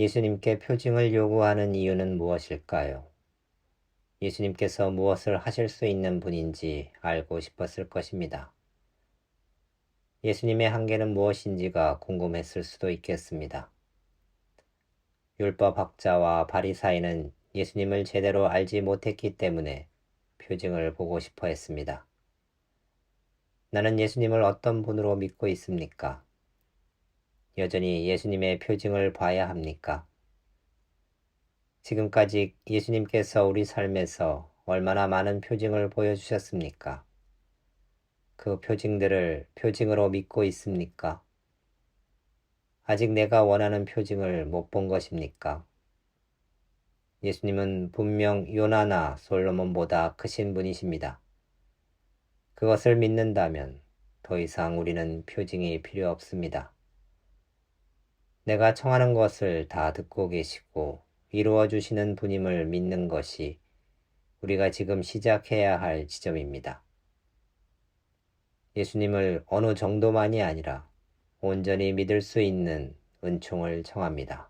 예수님께 표징을 요구하는 이유는 무엇일까요? 예수님께서 무엇을 하실 수 있는 분인지 알고 싶었을 것입니다. 예수님의 한계는 무엇인지가 궁금했을 수도 있겠습니다. 율법 학자와 바리사이는 예수님을 제대로 알지 못했기 때문에 표징을 보고 싶어 했습니다. 나는 예수님을 어떤 분으로 믿고 있습니까? 여전히 예수님의 표징을 봐야 합니까? 지금까지 예수님께서 우리 삶에서 얼마나 많은 표징을 보여주셨습니까? 그 표징들을 표징으로 믿고 있습니까? 아직 내가 원하는 표징을 못 본 것입니까? 예수님은 분명 요나나 솔로몬보다 크신 분이십니다. 그것을 믿는다면 더 이상 우리는 표징이 필요 없습니다. 내가 청하는 것을 다 듣고 계시고 이루어 주시는 분임을 믿는 것이 우리가 지금 시작해야 할 지점입니다. 예수님을 어느 정도만이 아니라 온전히 믿을 수 있는 은총을 청합니다.